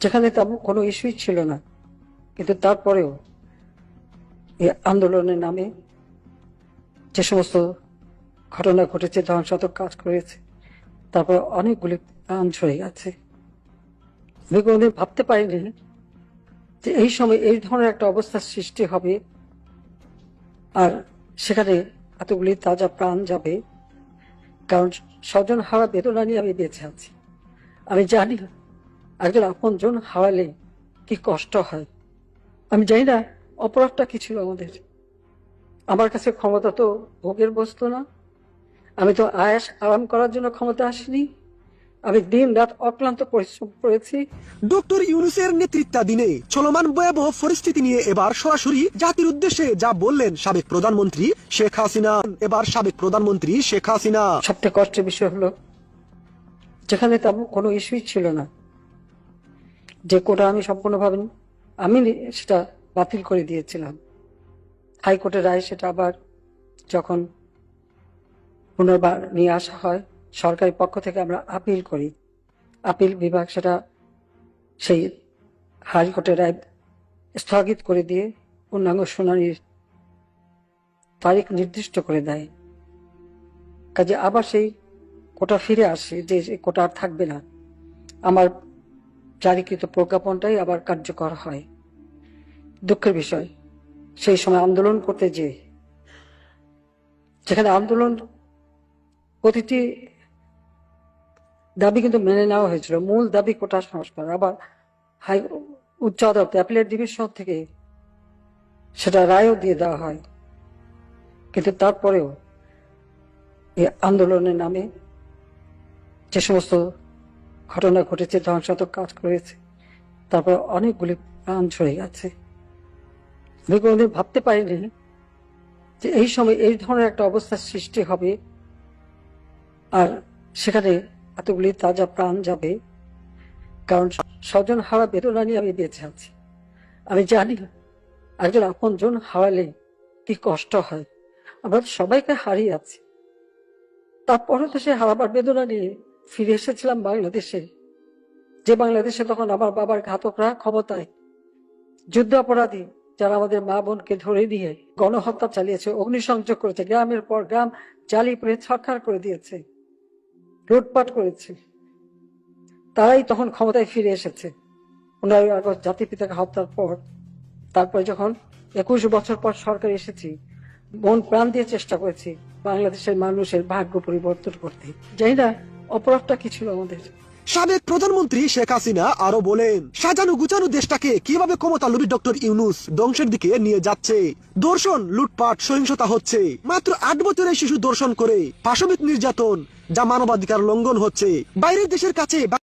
যেখানে তেমন কোনো ইস্যুই ছিল না। কিন্তু তারপরেও এই আন্দোলনের নামে যে সমস্ত ঘটনা ঘটেছে, ধ্বংসাত্মক কাজ করেছে, তারপর অনেকগুলি প্রাণ ঝরে গেছে। আমি কোনোদিন ভাবতে পারিনি যে এই সময় এই ধরনের একটা অবস্থার সৃষ্টি হবে আর সেখানে এতগুলি তাজা প্রাণ যাবে। কারণ স্বজন হারা বেদনা নিয়ে আমি বেঁচে আছি। আমি জানি একজন আপনজন হারালে কি কষ্ট হয়? আমি জানি না অপরাধটা কি ছিল আমাদের? আমার কাছে ক্ষমতা তো ভোগের বস্তু না। আমি তো আয়াস আরাম করার জন্য ক্ষমতা আসিনি। আমি দিন রাত অক্লান্ত পরিশ্রম করেছি। ডক্টর ইউনুসের নেতৃত্বাধীনে চলমান ভয়াবহ পরিস্থিতি নিয়ে এবার সরাসরি জাতির উদ্দেশ্যে যা বললেন সাবেক প্রধানমন্ত্রী শেখ হাসিনা। এবার সাবেক প্রধানমন্ত্রী শেখ হাসিনা। সবচেয়ে কষ্টের বিষয় হলো যেখানে তেমন কোনো ইস্যুই ছিল না। যে কোটা আমি সম্পূর্ণভাবে আমি সেটা বাতিল করে দিয়েছিলাম। হাইকোর্টের রায় সেটা আবার যখন পুনর্বার নিয়ে আসা হয় সরকারি পক্ষ থেকে আমরা আপিল করি। আপিল বিভাগ সেটা সেই হাইকোর্টের রায় স্থগিত করে দিয়ে পূর্ণাঙ্গ শুনানির তারিখ নির্দিষ্ট করে দেয়। কাজে আবার সেই কোটা ফিরে আসে যে কোটা আর থাকবে না। আমার জারিকৃত প্রজ্ঞাপনটাই আবার কার্যকর হয়। দুঃখের বিষয়, সেই সময় আন্দোলন করতে যে, যেখানে আন্দোলন প্রতিটি দাবি কিন্তু মেনে নেওয়া হয়েছিল। মূল দাবি কোটা সংস্কার। আবার হাই, উচ্চ আদালত, অ্যাপিলেট ডিভিশন থেকে সেটা রায়ও দিয়ে দেওয়া হয়। কিন্তু তারপরেও এই আন্দোলনের নামে যে সমস্ত ঘটনা ঘটেছে, ধ্বংসাত্মক কাজ করেছে। তারপর অনেকগুলি প্রাণ ঝরে গেছে। কোনোদিন ভাবতে পারিনি যে এই সময় এই ধরনের একটা অবস্থার সৃষ্টি হবে আর সেখানে এতগুলি তাজা প্রাণ যাবে। কারণ স্বজন হারা বেদনা নিয়ে আমি বেঁচে আছি। আমি জানি একজন আপনজন হারালে কি কষ্ট হয়। আমরা সবাইকে হারিয়ে আছি। তারপরে তো সে হারাবার বেদনা নিয়ে ফিরে এসেছিলাম বাংলাদেশে। যে বাংলাদেশে তখন আমার বাবার ঘাতকরা ক্ষমতায়। যুদ্ধ অপরাধী, যারা আমাদের মা বোনকে ধরে নিয়ে গণহত্যা চালিয়েছে, অগ্নিসংযোগ করেছে, গ্রামের পর গ্রাম জ্বালিয়ে পড়ে ছরখার করে দিয়েছে, লুটপাট করেছে। তারাই তখন ক্ষমতায় ফিরে এসেছে। পনেরোই আগস্ট জাতিপিতাকে হত্যার পর, তারপরে যখন একুশ বছর পর সরকার এসেছি, মন প্রাণ দিয়ে চেষ্টা করেছি বাংলাদেশের মানুষের ভাগ্য পরিবর্তন করতে। জানি না অপরাধটা কি ছিল আমাদের? সাবেক প্রধানমন্ত্রী শেখ হাসিনা আরও বলেন, সাজানো গুচানো দেশটাকে কীভাবে ক্ষমতা লুবি ডক্টর ইউনুস ধ্বংসের দিকে নিয়ে যাচ্ছে? দর্শন, লুটপাট, সহিংসতা হচ্ছে। মাত্র আট বছরের শিশু দর্শন করে পাশবিক নির্যাতন, যা মানবাধিকার লঙ্ঘন হচ্ছে। বাইরের দেশের কাছে